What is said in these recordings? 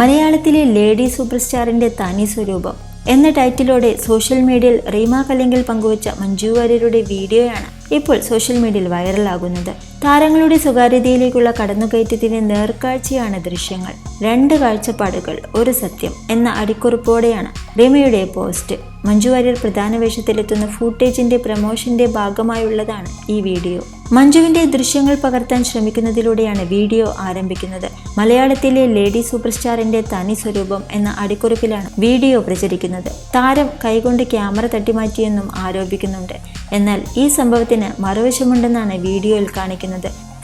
മലയാളത്തിലെ lady super സ്റ്റാറിന്റെ തനി സ്വരൂപം എന്ന ടൈറ്റിലോടെ സോഷ്യൽ മീഡിയയിൽ റീമ കല്ലെങ്കിൽ പങ്കുവച്ച മഞ്ജു വാര്യരുടെ വീഡിയോയാണ് ഇപ്പോൾ സോഷ്യൽ മീഡിയയിൽ വൈറലാകുന്നത്. താരങ്ങളുടെ സ്വകാര്യതയിലേക്കുള്ള കടന്നുകയറ്റത്തിന്റെ നേർക്കാഴ്ചയാണ് ദൃശ്യങ്ങൾ. രണ്ട് കാഴ്ചപ്പാടുകൾ ഒരു സത്യം എന്ന അടിക്കുറിപ്പോടെയാണ് റിമയുടെ പോസ്റ്റ്. മഞ്ജു വാര്യർ പ്രധാന വേഷത്തിലെത്തുന്ന ഫൂട്ടേജിന്റെ പ്രമോഷന്റെ ഭാഗമായുള്ളതാണ് ഈ വീഡിയോ. മഞ്ജുവിന്റെ ദൃശ്യങ്ങൾ പകർത്താൻ ശ്രമിക്കുന്നതിലൂടെയാണ് വീഡിയോ ആരംഭിക്കുന്നത്. മലയാളത്തിലെ ലേഡി സൂപ്പർ സ്റ്റാറിന്റെ തനി സ്വരൂപം എന്ന അടിക്കുറിപ്പിലാണ് വീഡിയോ പ്രചരിക്കുന്നത്. താരം കൈകൊണ്ട് ക്യാമറ തട്ടിമാറ്റിയെന്നും ആരോപിക്കുന്നുണ്ട്. എന്നാൽ ഈ സംഭവത്തിന് മറുവശമുണ്ടെന്നാണ് വീഡിയോയിൽ കാണിക്കുന്നത്.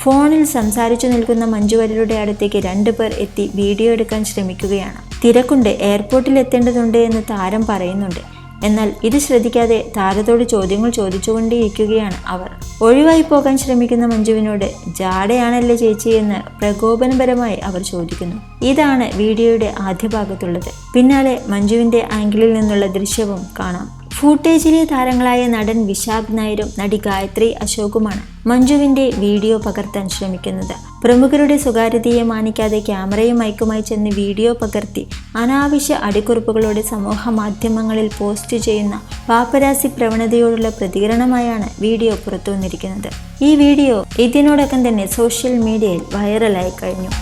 ഫോണിൽ സംസാരിച്ചു നിൽക്കുന്ന മഞ്ജു വാര്യരുടെ അടുത്തേക്ക് രണ്ടുപേർ എത്തി വീഡിയോ എടുക്കാൻ ശ്രമിക്കുകയാണ്. തിരക്കുണ്ട് എയർപോർട്ടിൽ എത്തേണ്ടതുണ്ട് എന്ന് താരം പറയുന്നുണ്ട്. എന്നാൽ ഇത് ശ്രദ്ധിക്കാതെ താരത്തോട് ചോദ്യങ്ങൾ ചോദിച്ചുകൊണ്ടേയിരിക്കുകയാണ് അവർ. ഒഴിവായി പോകാൻ ശ്രമിക്കുന്ന മഞ്ജുവിനോട് ജാടയാണല്ലേ ചേച്ചി എന്ന് പ്രകോപനപരമായി അവർ ചോദിക്കുന്നു. ഇതാണ് വീഡിയോയുടെ ആദ്യ ഭാഗത്തുള്ളത് പിന്നാലെ മഞ്ജുവിന്റെ ആംഗിളിൽ നിന്നുള്ള ദൃശ്യവും കാണാം. ഫൂട്ടേജിലെ താരങ്ങളായ നടൻ വിശാഖ് നായരും നടി ഗായത്രി അശോകുമാണ് മഞ്ജുവിന്റെ വീഡിയോ പകർത്താൻ ശ്രമിക്കുന്നത്. പ്രമുഖരുടെ സ്വകാര്യതയെ മാനിക്കാതെ ക്യാമറയും മൈക്കുമായി ചെന്ന് വീഡിയോ പകർത്തി അനാവശ്യ അടിക്കുറിപ്പുകളോടെ സമൂഹ മാധ്യമങ്ങളിൽ പോസ്റ്റ് ചെയ്യുന്ന പാപ്പരാസി പ്രവണതയോടുള്ള പ്രതികരണമായാണ് വീഡിയോ പുറത്തുവന്നിരിക്കുന്നത്. ഈ വീഡിയോ ഇതിനോടകം തന്നെ സോഷ്യൽ മീഡിയയിൽ വൈറലായി കഴിഞ്ഞു.